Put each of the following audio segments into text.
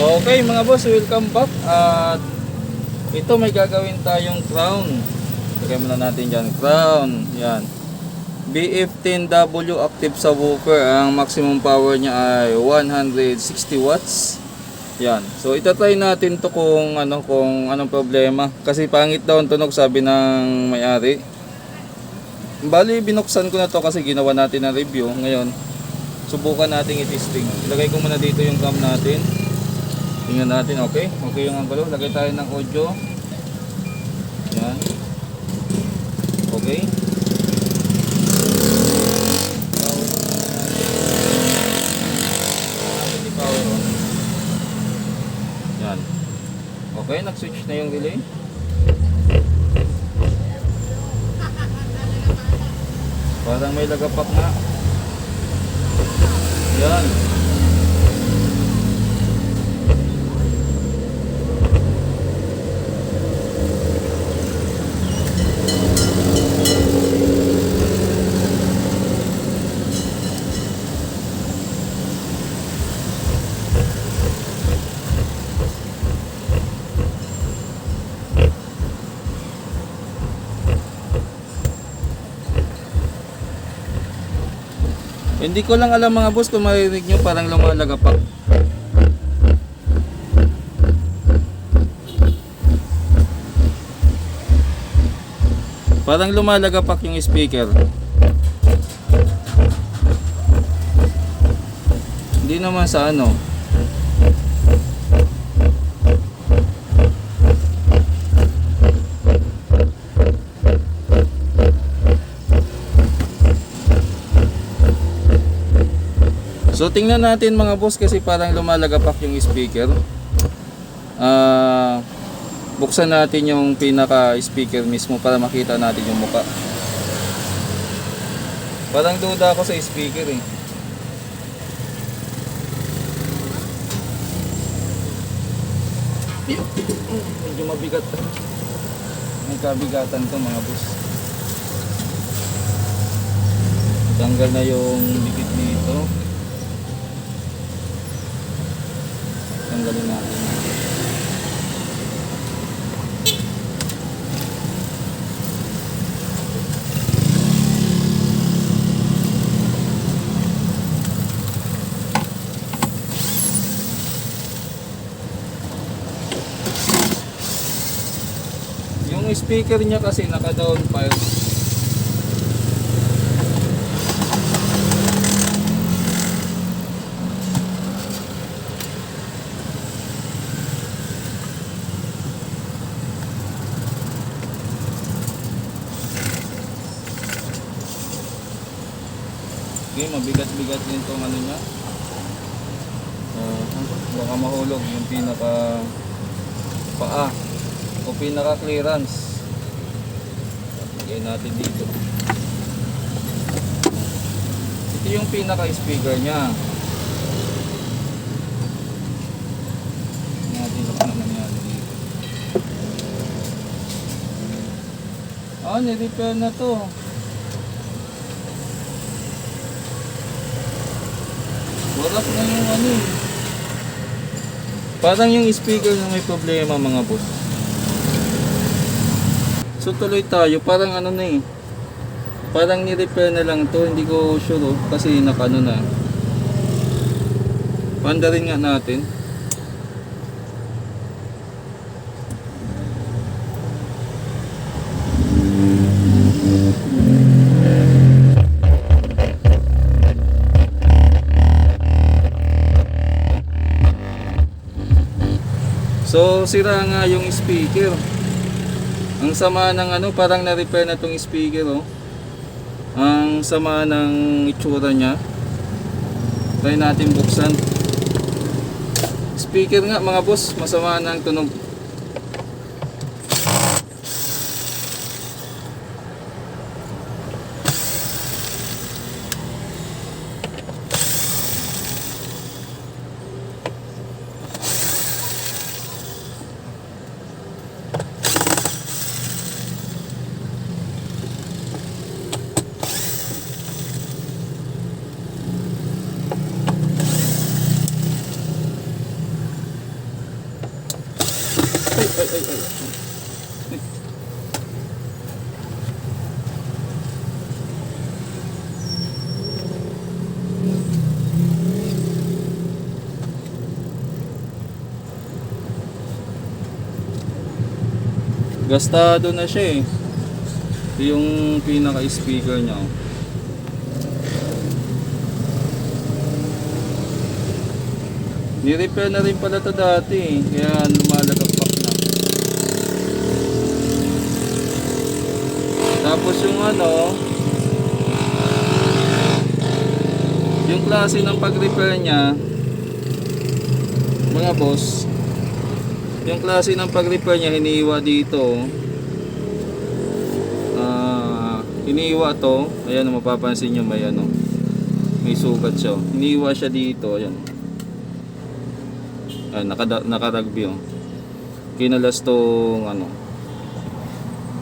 Okay mga boss, welcome back at ito may gagawin tayong crown. Lagay muna natin dyan, crown. Yan. BF10W active subwoofer. Ang maximum power niya ay 160 watts. Yan. So itatry natin to kung ano kung anong problema kasi pangit daw ang tunog sabi ng may-ari. Bali binuksan ko na to kasi ginawa natin ng review ngayon. Subukan natin i-testing. Ilagay ko muna dito yung cam natin. Tingnan natin, okay? Okay yung angulo. Lagay tayo ng audio. Yan. Okay. Yung power on. Yan. Okay, nag-switch na yung relay. Parang may lagapak na. Yan. Hindi ko lang alam mga boss kung maririnig nyo parang lumalagapak. Parang lumalagapak yung speaker. Hindi naman sa ano. So tingnan natin mga boss kasi parang lumalagapak yung speaker. Ah, buksan natin yung pinaka speaker mismo para makita natin yung muka. Parang duda ako sa speaker eh. Medyo mabigat. May kabigatan to mga boss. Tanggal na yung dikit dito. Tanggalin natin. Yung speaker niya kasi naka-down file. Okay, mabigat-bigat din tong ano niya. Uh, baka mahulog yung pinaka paa o pinaka clearance. Lagay natin dito. Ito yung pinaka speaker niya. Natin kung ano dito. Ah, nirepair na to. Warak na yung ano eh. Parang yung speaker na may problema mga boss. So tuloy tayo, parang ano na eh. Parang ni-repair na lang to, hindi ko sure oh, kasi nakano na. Panda nga natin. So sira nga yung speaker. Ang sama ng ano, parang na-repair na tong speaker oh. Ang sama ng itsura niya. Try natin buksan. Speaker nga mga boss, masama ng tunog. Gastado na siya eh. Ito yung pinaka-speaker niya. Ni-repair na rin pala to dati eh. Kaya lumalagakpak na. Tapos yung ano, yung klase ng pag-repair niya, mga boss, yung klase ng pag-repair niya hiniwa dito. Ah, hiniwa to. Ayan, mapapansin niyo may ano. May sugat siya. Hiniwa siya dito, ayan. Ah, nakada, nakaragbi oh. Kinalas tong ano.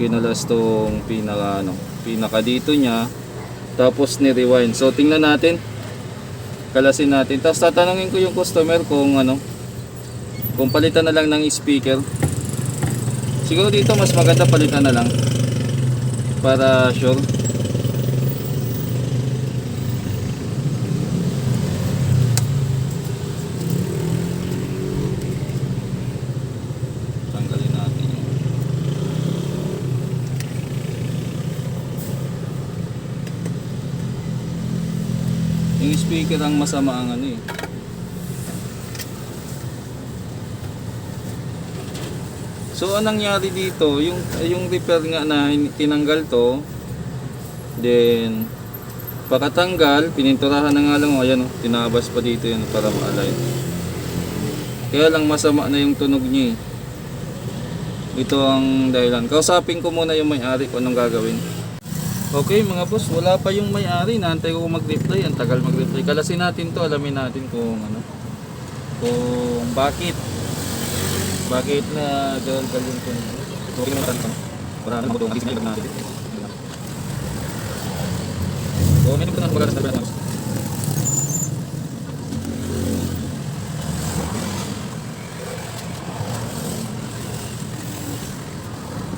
Kinalas tong pinaka ano, pinaka dito niya. Tapos ni-rewind. So tingnan natin. Kalasin natin. Tapos tatanungin ko yung customer kung ano, kung palitan na lang ng speaker. Siguro dito mas maganda palitan na lang. Para sure. Tanggalin natin yun. Yung speaker ang masama ang ano eh. So anong nangyari dito, yung yung repair nga na tinanggal to, then pagkatanggal, pininturahan na nga lang, oh, ayan oh, tinabas pa dito yan para ma-align. Kaya lang masama na yung tunog niya eh. Ito ang dahilan. Kausapin ko muna yung may-ari kung anong gagawin. Okay mga boss, wala pa yung may-ari. Naantay ko mag-reply. Ang tagal mag-reply. Kalasin natin to, alamin natin kung ano. Kung bakit. Bakit na gal-gal yung. So, okay naman tanong. Para ano ba ito? Mag-isip na natin. So, meron ko na magalas na.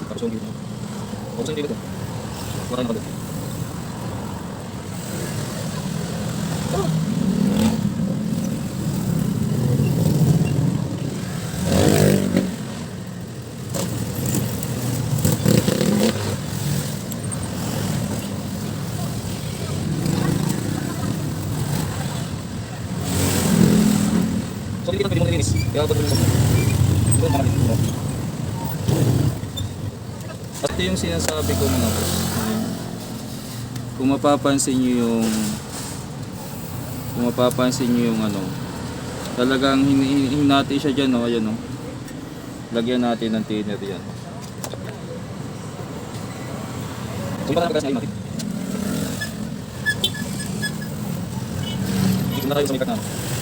Tapos yung dito. Tapos yung dito. Wala na ba So, hindi ka pwede mong nilinis. Kaya ako pwede mong Doon, mga dito. At ito yung sinasabi ko mga boss. Kung mapapansin nyo yung kung mapapansin nyo yung ano talagang hin- hin- hinati siya dyan oh, ayan oh. Lagyan natin ng thinner yan. So, iba na natin natin. Dito na tayo sa natin.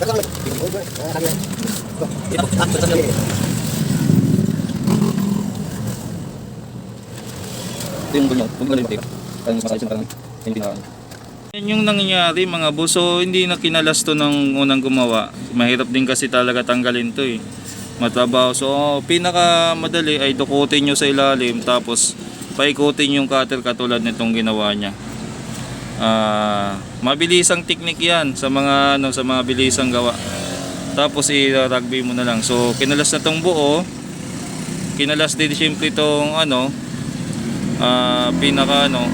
Ito, yung bunyo. Bunyo lang yung patira. Parang mas masayos yung parang hindi na yan yung nangyayari mga boss. So hindi na kinalas to ng unang gumawa. Mahirap din kasi talaga tanggalin to eh. Matabaw. So pinaka madali ay dukutin nyo sa ilalim tapos paikutin yung cutter katulad nitong ginawa niya. Ah, mabilisang technique 'yan sa mga ano sa mga bilisang gawa. Tapos i-rugby mo na lang. So kinalas na tong buo. Kinalas din siyempre itong ano ah, pinaka ano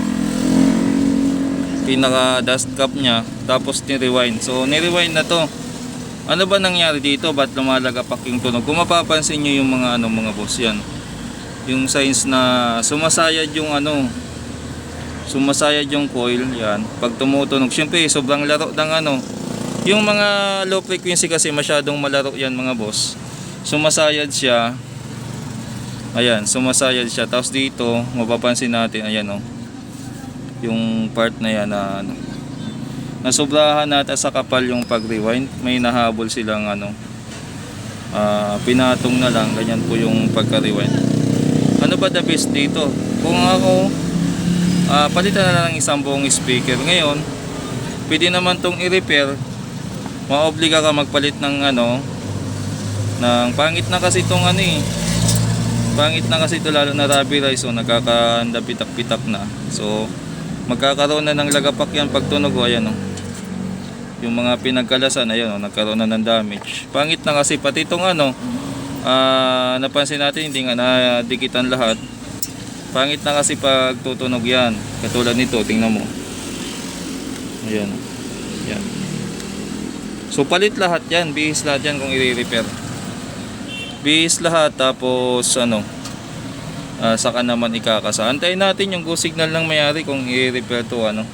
pinaka dust cap niya tapos ni-rewind. So ni-rewind na to. Ano ba nangyari dito? Ba't lumalagapak yung tunog? Kung mapapansin nyo yung mga ano mga boss yan. Yung signs na sumasayad yung ano sumasayad yung coil, yan. Pag tumutunog, syempre sobrang laro ng ano, yung mga low frequency kasi masyadong malaro yan mga boss. Sumasayad siya. Ayan, sumasayad siya. Tapos dito, mapapansin natin, ayan oh. Yung part na yan na ano. Nasobrahan natin sa kapal yung pag-rewind. May nahabol silang ano. ah, pinatong na lang, ganyan po yung pagka-rewind. Ano ba the best dito? Kung ako, ah, palitan na ng isang buong speaker. Ngayon, pwede naman tong i-repair. Maobliga ka magpalit ng ano ng pangit na kasi itong ano eh. Pangit na kasi ito lalo na rubber rice so nagkakanda pitak-pitak na. So magkakaroon na ng lagapak yan pag tunog o ayan o yung mga pinagkalasan ayan o nagkaroon na ng damage. Pangit na kasi pati itong ano ah, napansin natin hindi nga nadikitan lahat pangit na kasi pag tutunog yan katulad nito tingnan mo ayan o yan So palit lahat yan, bihis lahat yan kung i-repair. Bihis lahat tapos ano, ah, saka naman ikakasa. Antayin natin yung go signal ng mayari kung i-repair to ano.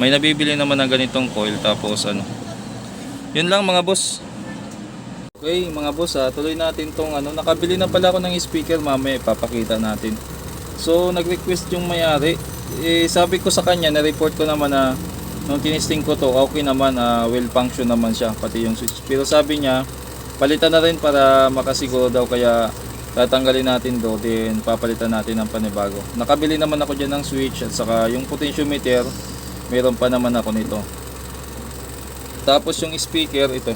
May nabibili naman ng ganitong coil tapos ano. Yun lang mga boss. Okay mga boss ha, tuloy natin tong ano, nakabili na pala ako ng speaker mamaya ipapakita natin. So nag-request yung mayari, eh, sabi ko sa kanya, na-report ko naman na nung tinisting ko to, okay naman, ah, well function naman siya, pati yung switch. Pero sabi niya, palitan na rin para makasiguro daw kaya tatanggalin natin do, then papalitan natin ng panibago. Nakabili naman ako dyan ng switch at saka yung potentiometer, meron pa naman ako nito. Tapos yung speaker, ito.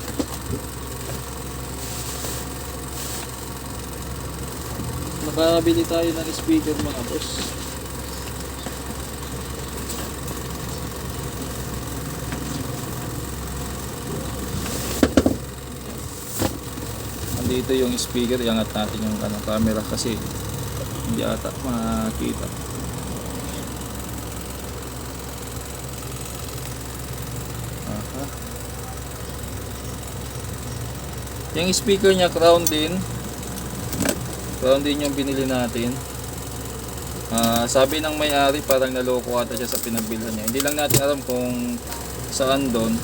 Nakabili tayo ng speaker mga boss. Andito yung speaker, iangat natin yung ano, camera kasi hindi ata makita. Aha. Yung speaker niya crown din. Crown din yung binili natin. Ah, sabi ng may-ari parang naloko ata siya sa pinagbilhan niya. Hindi lang natin alam kung saan doon.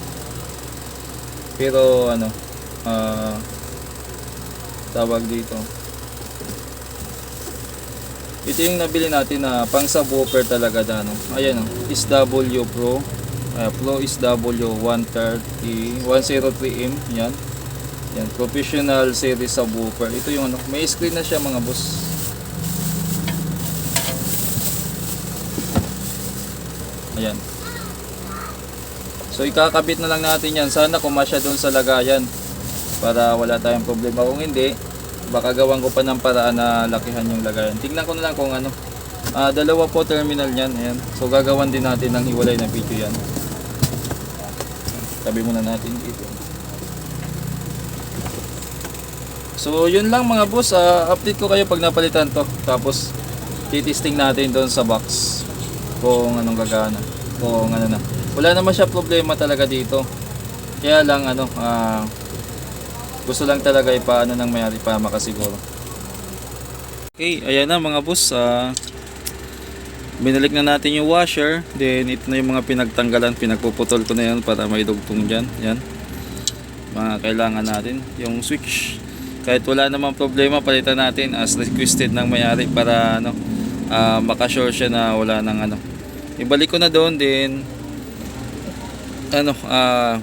Pero ano, ah tawag dito. Ito yung nabili natin na pang subwoofer talaga na ano. Ayan oh, SW Pro. Uh, Pro SW 130 103M yan. Yan, professional series subwoofer. Ito yung ano, may screen na siya mga boss. Ayan. So ikakabit na lang natin yan. Sana kumasya doon sa lagayan para wala tayong problema. Kung hindi, baka gawan ko pa ng paraan na lakihan yung lagayan. Tingnan ko na lang kung ano. Ah, dalawa po terminal niyan. Ayan. So gagawan din natin ng hiwalay na video yan. Tabi muna natin dito. So yun lang mga boss, Ah, update ko kayo pag napalitan to. Tapos titisting natin doon sa box kung anong gagana. Kung ano na. Wala naman siya problema talaga dito. Kaya lang ano, ah gusto lang talaga ipaano ng mayari para makasiguro. Okay, ayan na mga boss. ah binalik na natin yung washer. Then ito na yung mga pinagtanggalan. Pinagpuputol ko na yan para may dugtong dyan. Yan. Mga kailangan natin. Yung switch. Kahit wala namang problema, palitan natin as requested ng mayari para ano, ah makasure siya na wala nang ano. Ibalik ko na doon din ano ah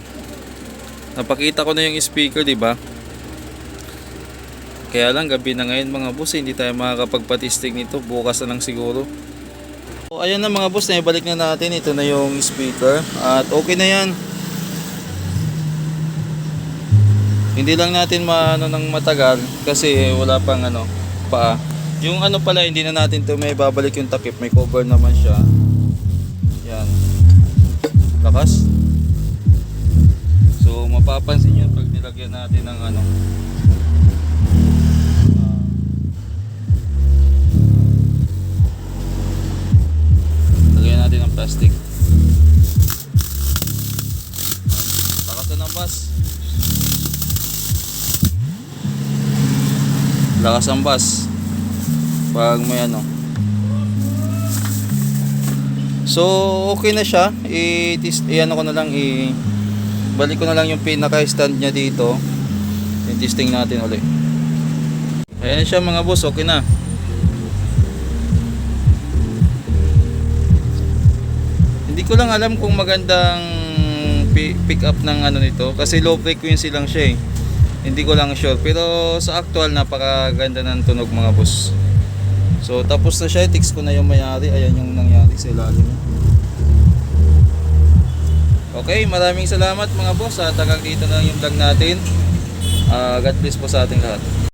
napakita ko na yung speaker di ba? Kaya lang gabi na ngayon mga boss hindi tayo makakapagpatisting nito. Bukas na lang siguro. So, ayan na mga boss na ibalik na natin. Ito na yung speaker. At okay na yan hindi lang natin maano ng matagal kasi wala pang ano pa yung ano pala hindi na natin to may babalik yung takip may cover naman siya. Yan. Lakas. So mapapansin nyo pag nilagyan natin ng ano Bus Pag may ano So, okay na siya. I-test, i-ano ko na lang, i- balik ko na lang yung pinaka-stand niya dito. Yung testing natin ulit. Ayan siya mga boss, okay na. Hindi ko lang alam kung magandang pi- pick up ng ano nito kasi low frequency lang siya eh. Hindi ko lang sure pero sa actual napakaganda ng tunog mga boss. So tapos na siya, text ko na yung mayari. Ayan yung nangyari sa ilalim. Okay, maraming salamat mga boss at hanggang dito na yung vlog natin. Ah, God bless po sa ating lahat.